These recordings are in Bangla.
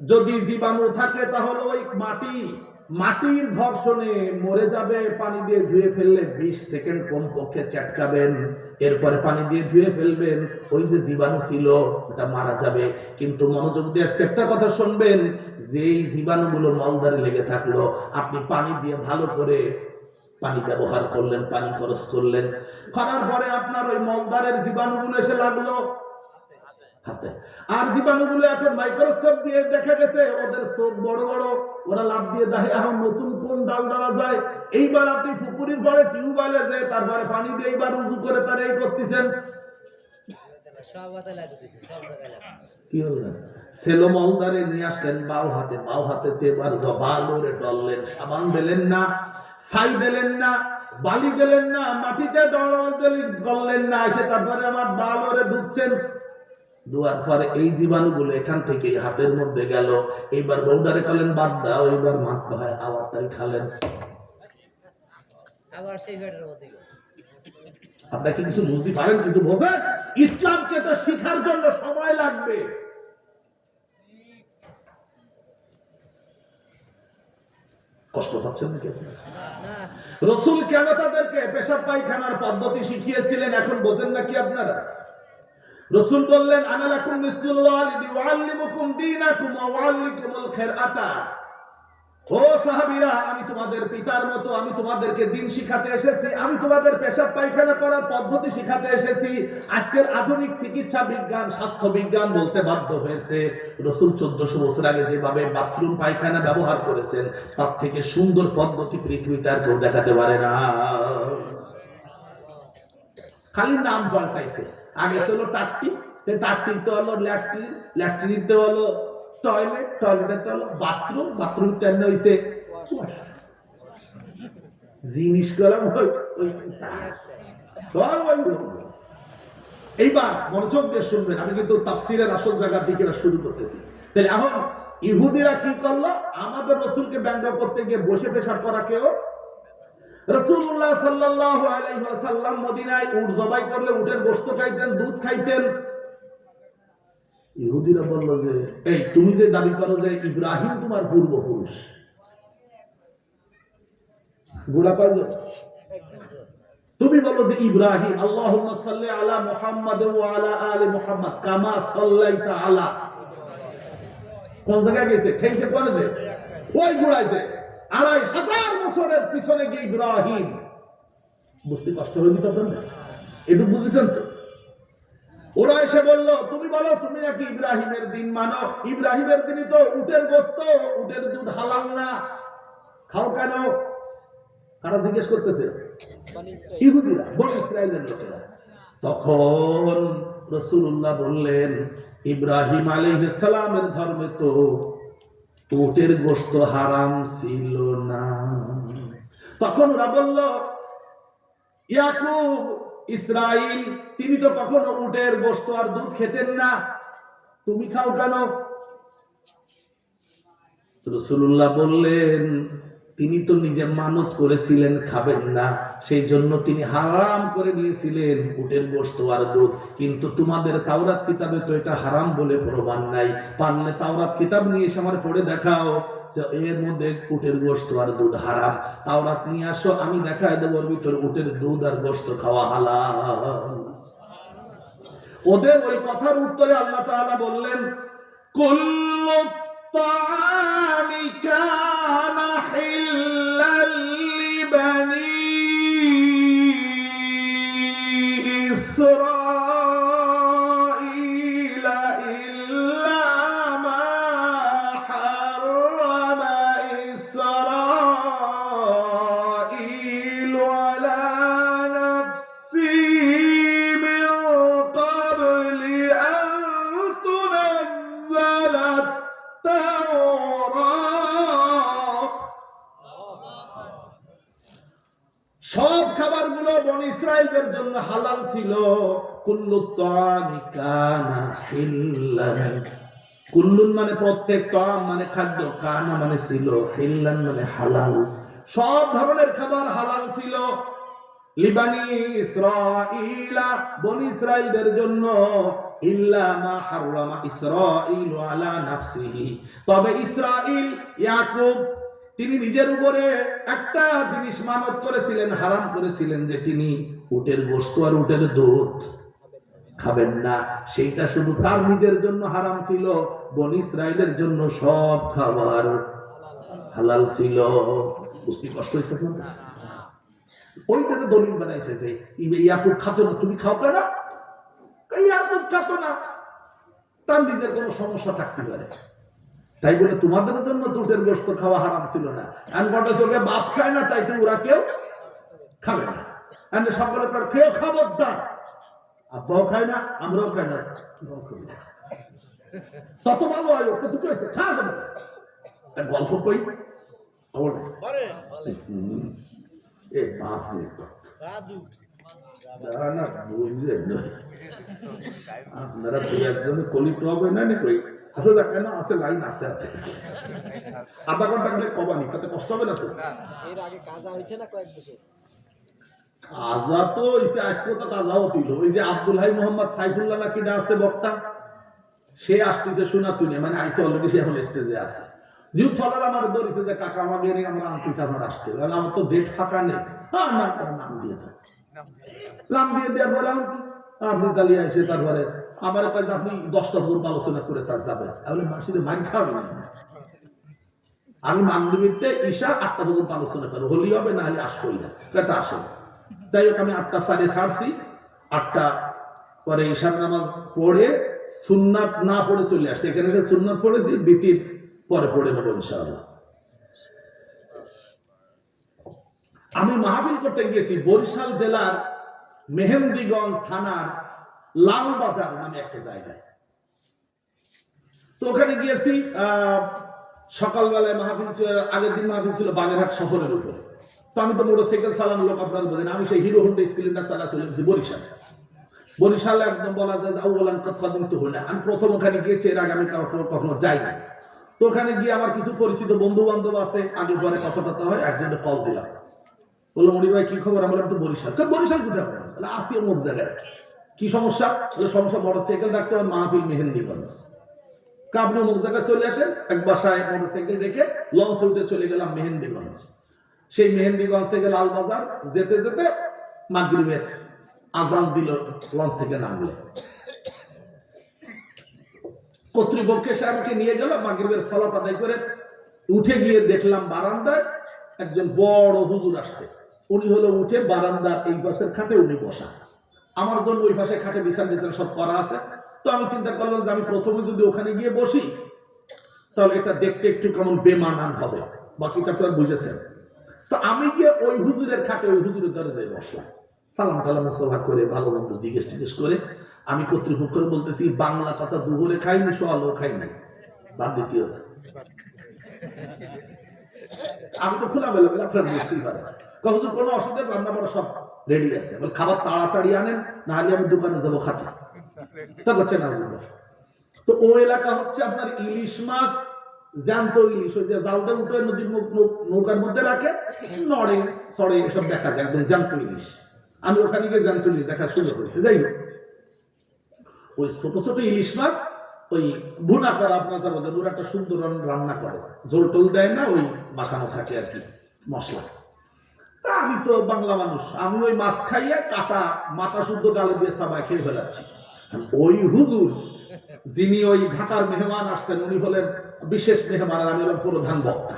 যদি জীবাণু থাকে তাহলে ওই মাটি, মাটির ঘর্ষণে মরে যাবে, পানি দিয়ে ধুয়ে ফেললে বিশ সেকেন্ড কমপক্ষে চ্যাটকাবেন। এরপরে পানি দিয়ে ধুয়ে ফেলবেন, ওই যে জীবাণু ছিল, ওটা মারা যাবে। কিন্তু মনোযোগ দিয়ে আজকে একটা কথা শুনবেন, যেই জীবাণুগুলো মলদারে লেগে থাকল, আপনি পানি দিয়ে ভালো করে পানি ব্যবহার করলেন, পানি খরচ করলেন। করার পরে আপনার ওই মলদারের জীবাণুগুলো এসে লাগল। হাতে। আর জীবাণুগুলো এখন মাইক্রোস্কোপ দিয়ে দেখা গেছে ওদের চোখ বড় বড় ওরা লাভ দিয়ে এখন নতুন কোন ডাল দ্বারা যায়? এইবার আপনি পুকুরির পরে টিউবওয়েলে তারপরে পানি দিয়ে এইবার উজু করে তারা এই করতেছেন। কি হলো সেলো মলদারে নিয়ে আসলেন বাউ হাতে বাউ হাতে এবার ডললেন। সাবান দিলেন না ছাই দিলেন না বালি দিলেন না মাটিতে ডল করলেন না এসে তারপরে আমার বালোরে ধুচ্ছেন। দুয়ার পরে এই জীবাণুগুলো এখান থেকে হাতের মধ্যে গেল। এইবার বৌডারে করলেন বাদ দাও এইবার মাত ভাই আবার তাই খালেন। আবার সেই গেল। কি কিছু বুঝতে পারেন কিছু বোঝেন? ইসলামকে তো শেখার জন্য সময় লাগবে। কষ্ট পাচ্ছেন নাকি না। রসুল কেন তাদেরকে পেশাব পায়খানার পদ্ধতি শিখিয়েছিলেন এখন বোঝেন নাকি আপনারা? রসুল বললেন আনালাকুম মিসলুল ওয়ালিদি ওয়াল্লিমুকুম দীনাকুম ওয়া ওয়াল্লিকুমুল খিরআতা। ও সাহাবীরা, আমি তোমাদের পিতার মতো, আমি তোমাদেরকে দিন শিখাতে এসেছি, আমি তোমাদের পেশাব পায়খানা করার পদ্ধতি শিখাতে এসেছি। আজকের আধুনিক চিকিৎসা বিজ্ঞান, স্বাস্থ্য বিজ্ঞান বলতে বাধ্য হয়েছে। রসুল চোদ্দশো বছর আগে যেভাবে বাথরুম পায়খানা ব্যবহার করেছেন, তার থেকে সুন্দর পদ্ধতি পৃথিবীতে আর কেউ দেখাতে পারে না। খালি নাম পাল্টাইছে। আগে ছিল টাট্টি টাট্টিতে হলো ল্যাট্রিন ল্যাট্রিনতে হলো টয়লেট টয়লেটে হলো বাথরুম বাথরুম তেন হইছে জিনিস রকম। এইবার মনোযোগ দিয়ে শুনবেন, আমি কিন্তু তাফসিরের আসল জায়গার দিকে শুরু করতেছি তাহলে এখন ইহুদিরা কি করল আমাদের রসুলকে ব্যঙ্গ করতে গিয়ে বসে পেশাব করা কেউ রসুল্লাহ সাল্লাল্লাহু আলাইহি ওয়াসাল্লাম মদিনায় উট জবাই করলে উটের গোশত খাইতেন, দুধ খাইতেন। ইহুদিরা বলল যে, এই, তুমি যে দাবি করো যে ইব্রাহিম তোমার পূর্বপুরুষ? তুমি বলো যে ইব্রাহিম সাল্লি আলা মুহাম্মাদ মুহাম্মাদ কামা সাল্লাইতা আলা। কোন জায়গায় গেছে? ঠেইছে, কোনে যে? ওই গুড়াইছে আড়াই হাজার বছরের পিছনে গিয়ে ইব্রাহিম। বুঝতে কষ্ট হয়নি তো একটু বুঝেছেন তো? ওরা এসে বলল, তুমি বলো, তুমি নাকি ইব্রাহিমের দিন মানো? ইব্রাহিমের দিনই তো উটের গোস্ত, উটের দুধ হালাল না। খাও কেন? কারা জিজ্ঞেস করতেছে? তখন রসুল্লাহ বললেন, ইব্রাহিম আলাইহিস সালামের ধর্মে তো উটের গোস্ত হারাম ছিল না। তখন ওরা বলল, ইয়াকুব, ইসরাইল, তিনি তো কখনো উটের গোস্ত আর দুধ খেতেন না। তুমি খাও কেন? রসুল্লাহ বললেন তিনি তো নিজে মানত করেছিলেন, খাবেন না। সেই জন্য তিনি হারাম করে নিয়েছিলেন উটের গোস্ত আর দুধ। কিন্তু তোমাদের তাওরাত কিতাবে তো এটা হারাম বলে প্রমাণ নাই। পারলে তাওরাত কিতাব নিয়ে এসে আমার পড়ে দেখাও যে এর মধ্যে উটের গোস্ত আর দুধ হারাম। তাওরাত নিয়ে আসো, আমি দেখায় দেবো ভিতর উটের দুধ আর গোস্ত খাওয়া হালাল। ওদের ওই কথার উত্তরে আল্লাহ তাআলা বললেন, কুল্লু الطعام كان حلا لبني إسرائيل ইসরায়েলদের জন্য হালাল ছিল। কুল্লু কুল্লুন মানে প্রত্যেক তাম মানে খাদ্য, কানা মানে ছিল, হিল্লান মানে হালাল। সব ধরনের খাবার হালাল ছিল। লিবানি ইসরাইলা বনি ইসরাইলদের জন্য, ইল্লা মা ইসরাঈল আলা নাফসিহি। তবে ইসরাঈল ইয়াকুব, তিনি নিজের উপরে একটা জিনিস মানত করেছিলেন, হারাম করেছিলেন যে তিনি উটের গোশত আর উটের দুধ খাবেন না। সেইটা শুধু তার নিজের জন্য হারাম ছিল, বন ইসরায়েলের জন্য সব খাবার হালাল ছিল। বুঝতে কষ্ট হয়েছে? ওইটাতে দলিল বানাইছে যে ইয়াকুব খাতো না, তুমি খাও কেন? ইয়াকুব খাতো না। তার নিজের কোনো সমস্যা থাকতে পারে। তাই বলে তোমাদের জন্য দুধের গোস্ত খাওয়া হারাম ছিল না। আর বড় চোখে বাপ খায় না তাই তো ওরা কেউ খাবে না। সকলে তার খবরদার। আব্বাও খায় না আমরাও খাই না। তত ভালো হয় ওকে তো কইছে খা দেবে। গল্প কই? আমার এ বাসে না, না বুঝলেন আপনারা দুই একজনে কলিত হবে না নি কই? আছে যা কেন আছে লাইন আছে আধা ঘণ্টা গেলে কবানি তাতে কষ্ট হবে না তো? এর আগে কাজা হয়েছে না কয়েক বছর? কাজা তো তো ওই যে আব্দুল হাই মোহাম্মদ সাইফুল্লাহ নাকি আছে বক্তা? সে আসতেছে শোনা তুই মানে আইসে অলরেডি সে এখন স্টেজে আছে। জিউ, থলার আমার ধরেছে যে, কাকা আমাকে আসতে। আমার তো ডেট ফাঁকা নেই। হ্যাঁ না নাম দিয়ে নাম দিয়ে দেওয়ার পরে? আপনি তাহলে এসে তারপরে আমার কাছে আপনি দশটা পর্যন্ত আলোচনা করে তার যাবেন। তাহলে মানুষের মাইন খাওয়াবি না। আমি মাগরিবিতে ঈশা আটটা পর্যন্ত আলোচনা করো হলি হবে, না হলে আসবোই না। কথা আসে না। যাই হোক আমি আটটা সাড়ে ছাড়ছি। আটটা পরে ঈশার নামাজ পড়ে সুন্নাত না পড়ে চলে আসছে। এখানে একটা সুন্নাত পড়েছি বিতির পরে পড়ে নেব ইনশাআল্লাহ। আমি মাহবিল করতে গিয়েছি বরিশাল জেলার মেহেন্দিগঞ্জ থানার লালবাজার নামে একটা জায়গায়। তো ওখানে গিয়েছি আহ, সকালবেলায় ছিল আগের দিন মাহফিল ছিল বাগেরহাট শহরের উপরে। তো আমি তো মোটরসাইকেল চালানো লোক আপনারা বোঝেন, আমি সেই হিরো হোন্ডা স্প্লেন্ডার গেছি বরিশাল। বরিশালে একদম বলা যায় আউ্বালান তো আমি প্রথম ওখানে গিয়েছি, এর আগে আমি কারও কখনো যাই না তো ওখানে গিয়ে আমার কিছু পরিচিত বন্ধু বান্ধব আছে, আগে পরে কথা হয় একজনে কল দিলাম। বলল মনি ভাই, কি খবর? আমরা তো বরিশাল। তো বরিশাল কোথায় আপনার? আসি অমুক জায়গায়। কি সমস্যা? সমস্যা, মোটরসাইকেল রাখতে হবে, মাহফিল মেহেন্দিগঞ্জ। আপনি অমুক জায়গায় চলে আসেন? এক বাসায় মোটরসাইকেল রেখে লঞ্চে উঠে চলে গেলাম মেহেন্দিগঞ্জ। সেই মেহেন্দিগঞ্জ থেকে লালবাজার যেতে যেতে মাগরিবের আজান দিল, লঞ্চ থেকে নামলে। কর্তৃপক্ষের সাহেবকে নিয়ে গেল, মাগরিবের সালাত আদায় করে উঠে গিয়ে দেখলাম বারান্দায় একজন বড় হুজুর আসছে। উনি হলো উঠে বারান্দার এই পাশের খাটে উনি বসা। আমার জন্য ওই পাশে খাটে বিছান টিছান সব করা আছে। তো আমি চিন্তা করলাম যে আমি প্রথমে যদি ওখানে গিয়ে বসি, তাহলে এটা দেখতে একটু কেমন বেমানান হবে। বাকিটা আপনারা বুঝেছেন। তো আমি গিয়ে ওই হুজুরের খাটে ওই হুজুরের দরজায় বসলাম। সালাম টালাম মুসলমান করে, ভালো মন্দ জিজ্ঞেস টিজ্ঞেস করে, আমি কর্তৃপক্ষের বলতেছি, বাংলা কথা দুপুরে খাইনি সোয়ালও খাই নাই। বাদ দ্বিতীয় আমি তো খোলা বেলা বেলা, আপনার বুঝতেই পারেন। কখন কোনো অসুবিধা রান্না বান্না সব রেডি আছে? বলে, খাবার তাড়াতাড়ি আনেন না হলে আমি দোকানে যাব খাতে। তা করছে না তো ও এলাকা হচ্ছে আপনার ইলিশ মাছ জ্যান্ত ইলিশ উঠে নদীর নৌকার মধ্যে রাখে, নড়ে, সড়ে, এসব দেখা যায়, একদম জ্যান্ত ইলিশ। আমি গিয়ে জ্যান্ত ইলিশ যাই হোক। ওই ইলিশ মাছ, ওই আপনার একটা সুন্দর রান- রান্না করে। ঝোল টোল দেয় না, ওই মাখানো থাকে আর কি, মশলা। তা আমি তো বাংলা মানুষ, আমি ওই মাছ খাইয়ে কাটা, মাথা শুদ্ধ গালে দিয়ে সাবাই খেয়ে ফেলাচ্ছি। ওই হুজুর যিনি ওই ঢাকার মেহমান আসছেন, উনি হলেন বিশেষ মেহমান, আর আমি হলাম প্রধান বক্তা।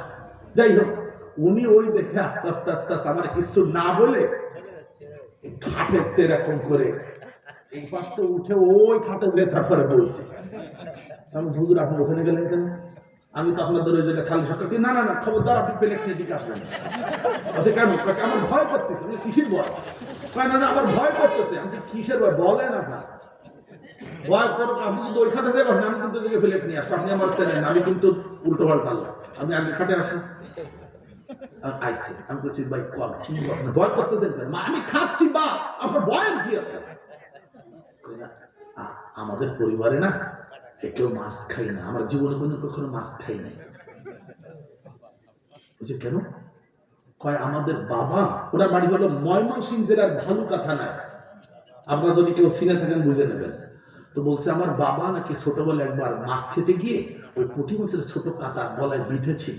যাই হোক, উনি ওই দেখে আস্তে আস্তে আস্তে আস্তে আমার কিছু না বলে খাটের এরকম করে এই পাশটা উঠে ওই খাটে যে তারপরে বলছে। আমি হুজুর, আপনি ওখানে গেলেন কেন? আমি তো আপনাদের ওই জায়গায় খালি সকাল না না না, খবরদার, আপনি পেলে খেয়ে দিকে আসবেন না। কেন? আমার ভয় করতেছে? আমি কিসের ভয়? না না, আমার ভয় করতেছে। আমি কিসের ভয়? বলেন আপনার। কিন্তু ওই খাটে আমি কিন্তু নিয়ে আপনি আমার আমি কিন্তু উল্টো পাল্টা আমি আগে খাটে আসি আইসে আমি বলছি, ভাই কল ভয় করতেছেন? আমি খাচ্ছি, বা, আপনার কি আছে? আমাদের পরিবারে না কেউ মাছ খাই না। আমার জীবনে কোনো কখনো মাছ খাই নাই। বলছে, কেন? কয়, আমাদের বাবা, ওনার বাড়ি হলো ময়মনসিংহ জেলার ভালুকা থানায়। আপনারা যদি কেউ সিনে থাকেন, বুঝে নেবেন। তো বলছে, আমার বাবা নাকি ছোটবেলা একবার মাছ খেতে গিয়ে ওই পুঁটি মাছের ছোট কাটা গলায় বিঁধেছিল।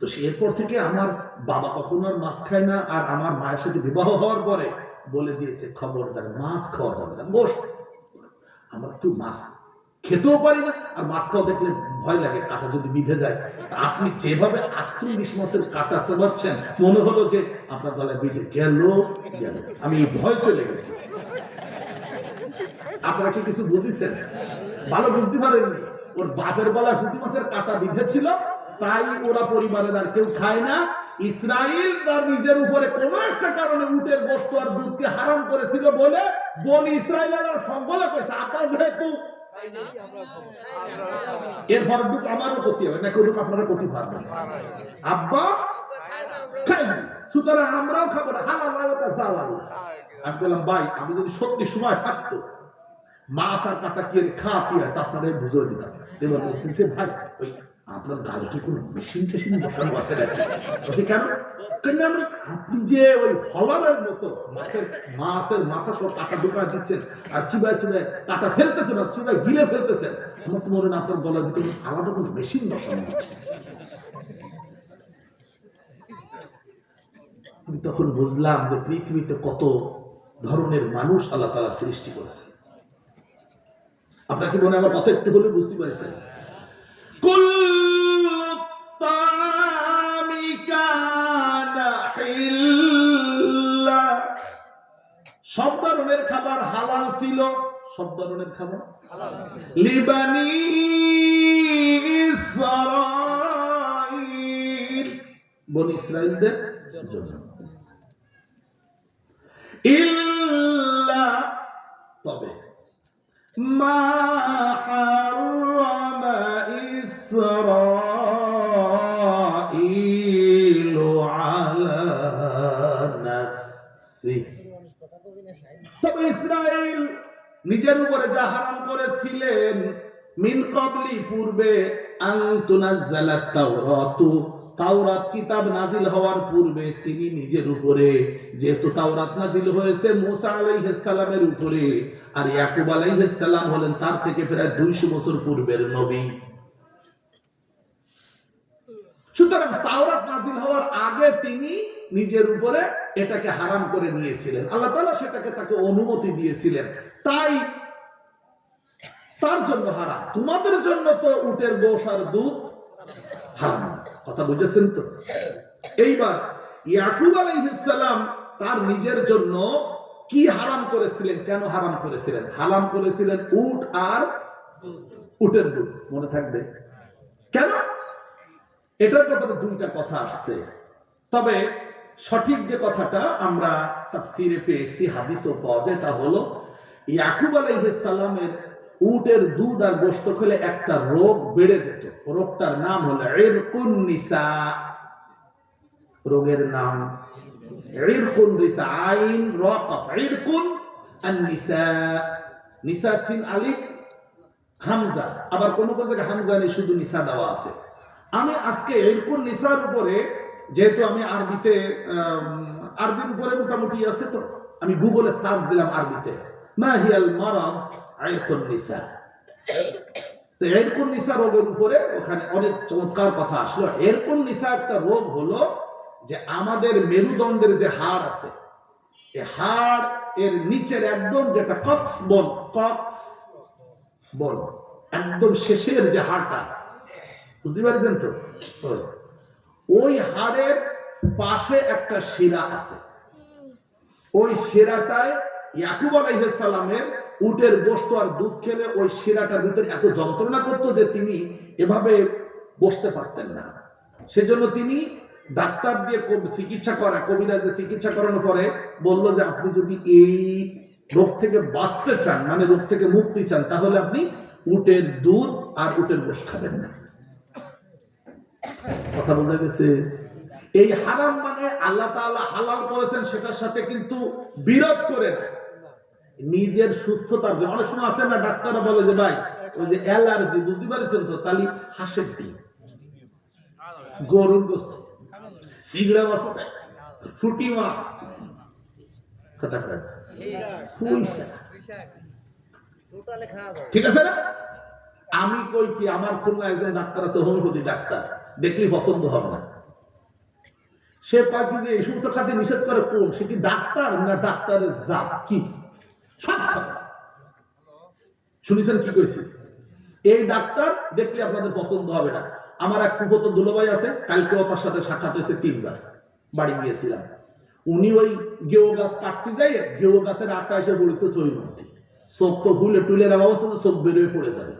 তো সে এরপর থেকে আমার বাবা কখনো আর মাছ খায় না, আর আমার মায়ের সাথে বিবাহ হওয়ার পরে বলে দিয়েছে, খবরদার, মাছ খাওয়া যাবে না, বস। আমরা একটু মাছ খেতেও পারি না, আর মাছ খাওয়া দেখলে ভয় লাগে, কাটা যদি বিঁধে যায়। আপনি যেভাবে আস্তুন বিশ মাসের কাটা চাবাচ্ছেন, মনে হলো যে আপনার গলায় বিঁধে গেল গেল। আমি ভয় চলে গেছি। আপনারা কি কিছু বুঝেছেন? ভালো বুঝতে পারেননি। ওর বাপের গলায় পুঁটি মাছের কাটা বিঁধেছিল, তাই ওরা পরিবারের আর কেউ খায় না। ইসরায়েল তার নিজের উপরে কোনো একটা কারণে উটের গোস্ত আর দুধকে হারাম করেছিল বলে বনি ইসরায়েলের সম্বলে কইছে আপা যেহেতু এর ভরটুক আমারও করতে হবে, নাকি ওটুক আপনারা করতে পারবেন? আব্বা সুতরাং আমরাও খাব না। হালাল। আমি বললাম, ভাই, আমি যদি সত্যি সময় থাকতো মাছ আর কাটা কি খা কি হয় বুঝে দিতাম এবার বলছেন সে ভাই, ওই আপনার গাড়ি কোনো মেশিন টেশিন নাকি বলছি, কেন? আপনি যে ওই হলারের মতো মাছের মাছের মাথা সব কাটা ঢোকা দিচ্ছেন আর চিবায় চিবায় কাটা ফেলতেছেন আর চিবায় গিলে ফেলতেছেন, আমার তো মনে আপনার গলার ভিতরে আলাদা কোনো মেশিন বসানো আমি তখন বুঝলাম যে পৃথিবীতে কত ধরনের মানুষ আল্লাহ তালা সৃষ্টি করেছে আপনার কি মনে আমার কথা একটু হলে বুঝতে পারছেন। সব ধরনের খাবার হালাল ছিল, সব ধরনের খাবার লিবানি বন ইসরায়েলদের জন্য ইল্লা, তবে মা হারামা ইসরাইলু আলা নাফসিহি তবে ইসরায়েল নিজের উপরে যা হারাম করেছিলেন, মিন কবলি পূর্বে আন তুনাজ্জালাত তাওরাতু তাওরাত কিতাব নাজিল হওয়ার পূর্বে তিনি নিজের উপরে, যেহেতু তাওরাত নাজিল হয়েছে মুসা আলাইহিস সালামের উপরে, আর ইয়াকুব আলাইহিস সালাম হলেন তার থেকে প্রায় 200 বছর পূর্বের নবী। সুতরাং তাওরাত নাজিল হওয়ার আগে তিনি নিজের উপরে এটাকে হারাম করে নিয়েছিলেন। আল্লাহ তাআলা সেটাকে তাকে অনুমতি দিয়েছিলেন। তাই তার জন্য হারাম। তোমাদের জন্য তো উটের গোশ আর দুধ হারাম কথা বুঝেছেন তো? এইবার ইয়াকুব আলাইহিস সালাম তার নিজের জন্য কি হারাম করেছিলেন? কেন হারাম করেছিলেন? হারাম করেছিলেন উট আর উটের দুধ। মনে থাকবে? কেন? এটার ব্যাপারে দুইটা কথা আসছে। তবে সঠিক যে কথাটা আমরা তাফসিরে পেয়েছি, হাদিসও পাওয়া যায়, তা হলো, ইয়াকুব আলাইহিস উটের দুধ আর গোস্ত খেলে একটা রোগ বেড়ে যেত। রোগটার নাম হলো রোগের নাম আইন আবার শুধু আছে। আমি আজকে উপরে, যেহেতু আমি আরবিতে আরবির উপরে মোটামুটি আছে তো, আমি গুগলে সার্চ দিলাম আরবিতে। হিয়াল রোগের উপরে ওখানে অনেক চমৎকার কথা আসলো। একটা রোগ হলো যে আমাদের মেরুদণ্ডের যে হাড় আছে হাড় এর নিচের একদম যেটা কক্স বন কক্স বন, একদম শেষের যে হাড়টা। বুঝতে পারছেন তো? ওই। ওই হাড়ের পাশে একটা শিরা আছে। ওই শিরাটায় ইয়াকুব আলাইহিস সালামের উটের গোস্ত আর দুধ খেলে ওই শিরাটার ভিতরে এত যন্ত্রণা করতো যে তিনি এভাবে বসতে পারতেন না। সেজন্য তিনি ডাক্তার দিয়ে চিকিৎসা করা কবিরাজদের চিকিৎসা করানোর পরে বলল যে, আপনি যদি এই রোগ থেকে বাঁচতে চান মানে রোগ থেকে মুক্তি চান, তাহলে আপনি উটের দুধ আর উটের গোস্ত খাবেন না। কথা বোঝা গেছে? এই হারাম মানে আল্লাহ তাআলা হালাল করেছেন, সেটার সাথে কিন্তু বিরোধ করে না। নিজের সুস্থতার জন্য। অনেক সময় আছে না, ডাক্তাররা বলে যে, ভাই, ওই যে অ্যালার্জি, বুঝতে পারছেন তো? তাহলে হাঁসের ডিম। গরুর গোস্ত। সিগড়া মাছ ফুটি মাছ। কথা ঠিক আছে না? আমি কই কি, আমার খুলনা একজন ডাক্তার আছে, হোমিওপ্যাথি ডাক্তার। দেখলেই পছন্দ হবে না। সে কয় কি যে, এই সমস্ত খাদ্য নিষেধ করে কোন? সে কি ডাক্তার না ডাক্তারের জাত? কি? শুনেছেন কি কইছি? এই ডাক্তার দেখলে আপনাদের পছন্দ হবে না। আমার এক ফুফতো দুলোভাই আছে, কালকেও তার সাথে সাক্ষাৎ হয়েছে তিনবার। বাড়ি গিয়েছিলাম। উনি ওই গেও গাছ কাটতে যাই গেও গাছের আটটা এসে বলেছে সহির মধ্যে চোখ তো ভুলে টুলের অবস্থা তো চোখ বেরোয় পড়ে যাবে।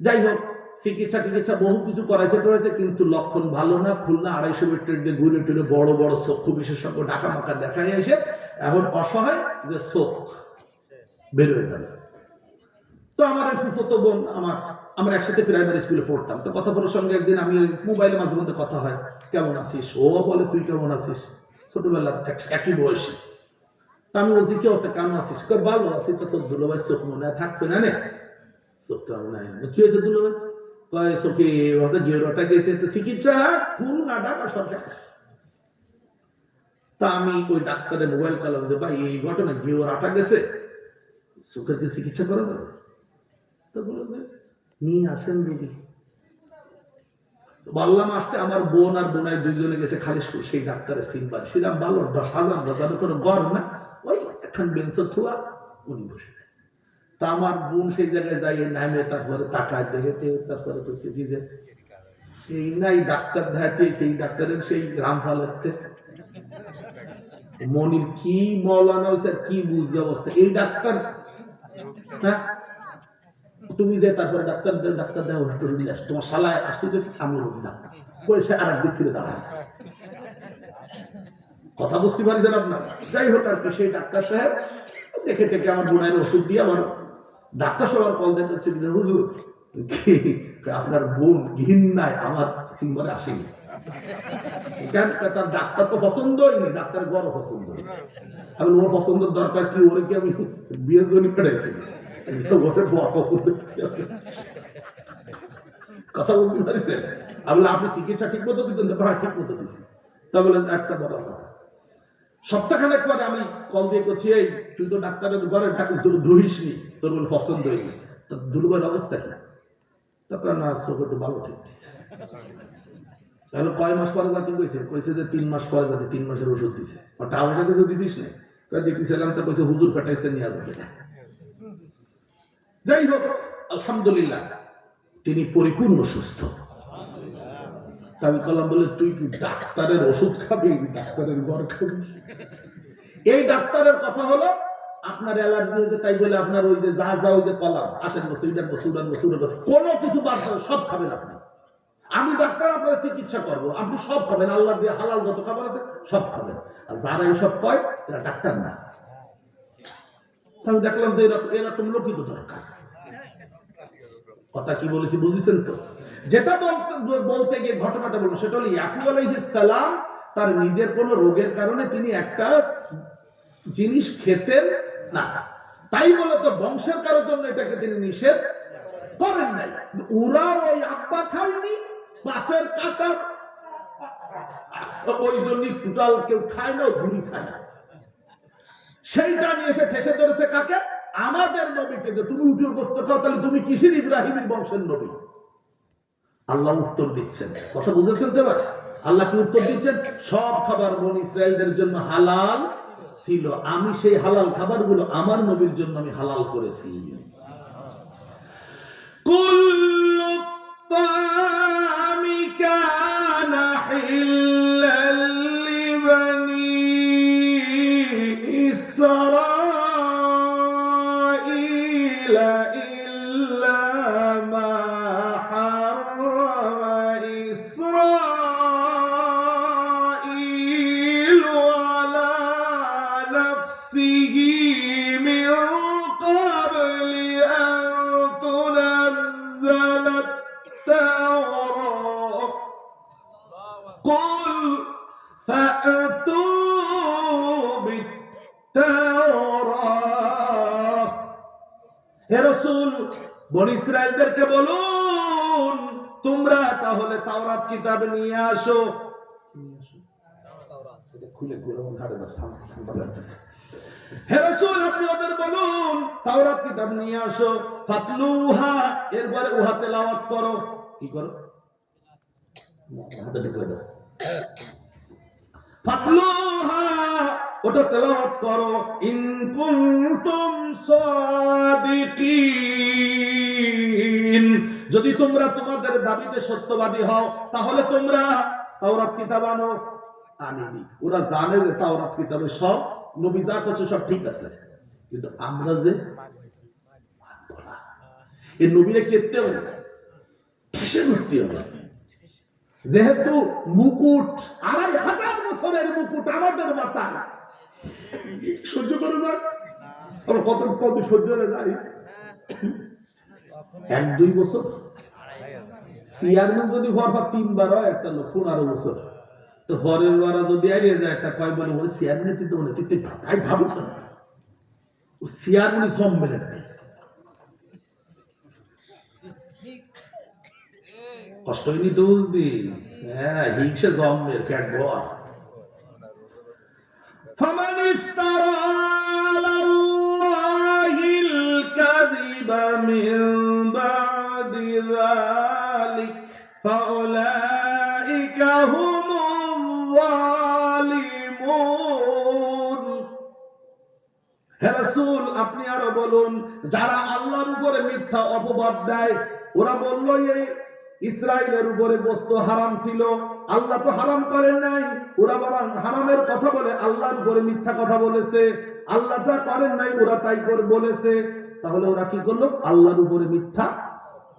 যাই হোক চিকিৎসা টিকিৎসা বহু কিছু করাইছে টরাইছে, কিন্তু লক্ষণ ভালো না, খুলনা আড়াইশো মিটার দিয়ে ঘুরে টুরে বড় বড় চক্ষু বিশেষজ্ঞ ঢাকা মাকা দেখাই এসে এখন অসহায় যে চোখ বের হয়ে যাবে। তো আমার ফুফতো বোন আমার, আমরা একসাথে প্রাইমারি স্কুলে পড়তাম। তো কথা বলার সঙ্গে একদিন আমি মোবাইলে মাঝে মধ্যে কথা হয়, কেমন আছিস? ও বলে, তুই কেমন আছিস? ছোটবেলার এক- একই বয়সী। তা আমি বলছি, কি অবস্থা? কেমন আছিস? ভালো আছি তো তোর দুলোভাই চোখ মনে থাকবে না নে? চোখ কেমন কি হয়েছে দুলোভাই? কয় গেরোটা গেছে, তো চিকিৎসা সব তা আমি ওই ডাক্তারের মোবাইল করলাম যে, ভাই, এই ঘটনা আটা গেছে। কি চিকিৎসা করা যাবে? তো বলল যে, নিয়ে আসেন বললাম, আসতে আমার বোন আর বোনাই দুইজনে গেছে খালি সেই ডাক্তারের সিম্বার। সেরাম ভালো সাজান বাজানো কোনো গড় না? ওই এখন বেঞ্চ থুয়া, উনি বসে। তা আমার বোন সেই জায়গায় যাই নামে তারপরে টাকায় দেখে তারপরে সে যে এই নাই ডাক্তার দেখাতে সেই ডাক্তারের সেই গ্রাম ফালাতে মনির, কি মৌলানা হয়েছে কি বুঝতে অবস্থা? এই ডাক্তার হ্যাঁ? তুমি যে তারপরে ডাক্তার ডাক্তার দেওয়া হস্ত রুগী আস। তোমার শালায় আসতে গেছে, আমি রুগী যাব করে সে আর একদিক ফিরে দাঁড়াচ্ছে কথা বুঝতে পারছেন আপনার? যাই হোক আর কি, সেই ডাক্তার সাহেব দেখে টেকে আমার বোনের ওষুধ দিয়ে আমার ডাক্তার সবার কল দেন হচ্ছে হুজুর আপনার বোন ঘিন্নায় আমার সিম্বরে আসেনি? তার ডাক্তার তো বড় পছন্দ। আমি ওর পছন্দের দরকার কি? কি আমি কথা আমি আপনি চিকিৎসা ঠিক দিচ্ছেন? ঠিক কথা। সপ্তাহখানেক পরে আমি কল দিয়ে করছি, এই, তুই তো ডাক্তারের ঘরে ধরিস নি। তোর পছন্দ দুর্বল অবস্থা কি? তখন একটু ভালো তাহলে কয় মাস পরে কইছে? কইছে যে তিন মাস পরে তিন মাসের ওষুধ দিছে। আর দিছিস না তো কইছে হুজুর কাটাইছে নিয়ে যাবে। যাই হোক, আলহামদুলিল্লাহ, তিনি পরিপূর্ণ সুস্থ। তা আমি কলাম, বলে, তুই কি ডাক্তারের ওষুধ খাবি? ডাক্তারের ঘর খাবি? এই ডাক্তারের কথা হলো আপনার অ্যালার্জি হয়েছে তাই বলে আপনার ওই যে যা যা ওই যে কলাম আসেন উড়ান বস্তু, কোনো কিছু বাদ সব খাবেন আপনি। আমি ডাক্তার আপনার চিকিৎসা করব। আপনি সব খাবেন আল্লাহ দিয়ে হালাল যত খাবার আছে সব খাবেন। আর যারা এইসব কয় এরা ডাক্তার না। আমি দেখলাম যে এরকম এরকম লোকই তো দরকার। কথা কি বলেছি বুঝেছেন তো? যেটা বলতে বলতে গিয়ে ঘটনাটা বলব সেটা হলো ইয়াকুব আলাইহিস সালাম তার নিজের কোনো রোগের কারণে তিনি একটা জিনিস খেতেন না। তাই বলে তো বংশের কারোর জন্য এটাকে তিনি নিষেধ করেন নাই। ওরা ওই আব্বা খায়নি, পাশের কাটা ওই জন্য টোটাল কেউ খায় না ঘুরি খায় না। সেইটা নিয়ে এসে ঠেসে ধরেছে কাকে? আমাদের নবীকে যে তুমি উঠুর গোস্ত খাও, তাহলে তুমি কিসের ইব্রাহিমের বংশের নবী? আল্লাহ উত্তর দিচ্ছেন। কথা বুঝেছেন তো আল্লাহ কি উত্তর দিচ্ছেন? সব খাবার বন ইসরায়েলদের জন্য হালাল ছিল। আমি সেই হালাল খাবারগুলো আমার নবীর জন্য আমি হালাল করেছি। কুল্লু তামিকা নাহিল বন ইসরায়েলদেরকে বলুন, তোমরা তাহলে তাওরাত কিতাব নিয়ে আসো। খুলে ঘুরে ঘাড়ে নিয়ে আসো। ফাতলুহা এরপরে উহা তেলাওয়াত করো। কি করো? ফাতলুহা ওটা তেলাওয়াত করো। ইন যদি তোমরা তোমাদের দাবিতে সত্যবাদী হও, তাহলে তোমরা তাওরাত কিতাব আনো আনিনি। ওরা জানে যে তাওরাত কিতাবে সব, নবী যা করছে সব ঠিক আছে। কিন্তু আমরা যে। এই নবীরে কেটে হবে ধরতে হবে যেহেতু মুকুট, আড়াই হাজার বছরের মুকুট আমাদের মাথায়। সহ্য করে যায়? কত কত সহ্য করে যাই এক দুই বছর চেয়ারম্যান যদি ভরবার তিনবার হয় একটা লোক পনেরো বছর তো পরের বারা যদি এড়িয়ে যায় একটা কয় বলে ওই চেয়ারম্যান কিন্তু মনে তুই ভাই ভাবিস না ও চেয়ারম্যানই জম্বে লাগবে কষ্ট হয়নি তো বুঝবি হ্যাঁ হিংসে জম্মের ফ্যাট বল فمن افترى على الله الكذب من রাসূল, আপনি আরও বলুন, যারা আল্লাহর উপরে মিথ্যা অপবাদ দেয়, ওরা বলল এই ইসরায়েলের উপরে বস্তু হারাম ছিল। আল্লাহ তো হারাম করেন নাই। ওরা বরং হারামের কথা বলে, আল্লাহর উপরে মিথ্যা কথা বলেছে। আল্লাহ যা করেন নাই, ওরা তাই করে বলেছে। তাহলে ওরা কি করল? আল্লাহর উপরে মিথ্যা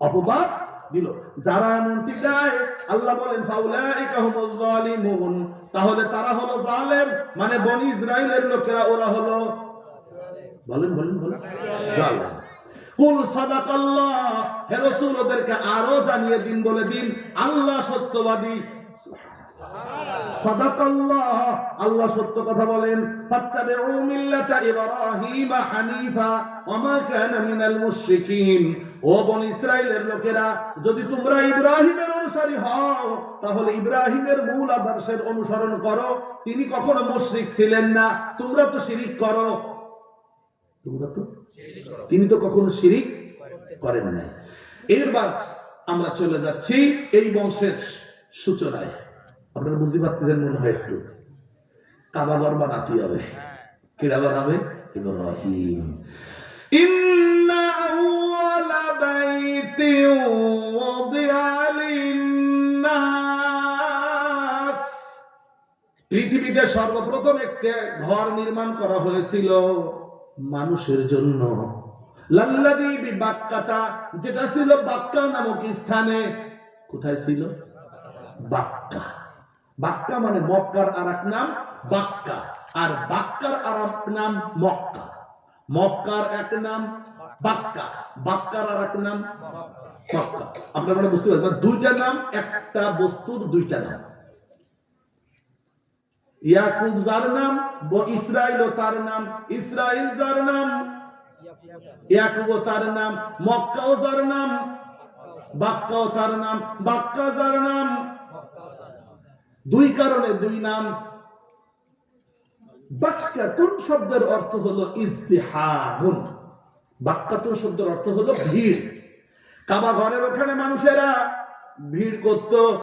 অপবাদ দিল। যারা এমনটি দেয়, আল্লাহ বলেন তাহলে তারা হলো জালেম মানে বনি ইসরায়েলের লোকেরা ওরা হলো বলেন বলেন বলেন। কুল সাদাকাল্লাহ হে রাসূল ওদেরকে আরও জানিয়ে দিন বলে দিন আল্লাহ সত্যবাদী। সাদাকাল্লাহ আল্লাহ সত্য কথা বলেন ফাত্তাবিউ মিল্লাতা ইব্রাহিম হানিফা ওয়া মা কানা মিনাল মুশরিকিন। ও বনি ইসরাইলের লোকেরা যদি তোমরা ইব্রাহিমের অনুসারী হও তাহলে ইব্রাহিমের মূল আদর্শের অনুসরণ করো। তিনি কখনো মুশরিক ছিলেন না তোমরা তো শিরিক করো। তিনি তো কখনো শিরিক করেন নাই। এরবার আমরা চলে যাচ্ছি এই বংশের সূচনায়। আপনারা বুঝতে পারতেছেন মনে হয় একটু। কাবাবার বানাতে হবে। কেডা বানাবে? ইব্রাহিম। ইন্না আউয়ালা বাইতিন ওয়াদিআ লিন-নাস। পৃথিবীতে সর্বপ্রথম একটা ঘর নির্মাণ করা হয়েছিল। মানুষের জন্য। লাল্লাদি যেটা ছিল বাক্কা নামক স্থানে, কোথায় ছিল? বাক্কা। বাক্কা মানে মক্কার আর এক নাম বাক্কা। আর বাক্কার আর এক নাম মক্কা। মক্কার এক নাম বাক্কা। বাক্কার আর এক নাম মক্কা। আপনারা মানে বুঝতে পারছেন? মানে দুইটা নাম, একটা বস্তুর দুইটা নাম। ইয়াকুব যার নাম, ব- ইসরাইল তার নাম ইসরায়েল যার নাম ইয়াকুব তার নাম, মক্কাও যার নাম, বাক্কাও তার নাম, বাক্কা যার নাম। দুই কারণে দুই নাম। বাক্কাতুন শব্দের অর্থ হলো ইজতিহামুন বাক্কাতুন শব্দের অর্থ হলো ভিড়। কাবা ঘরের ওখানে মানুষেরা ভিড় করত।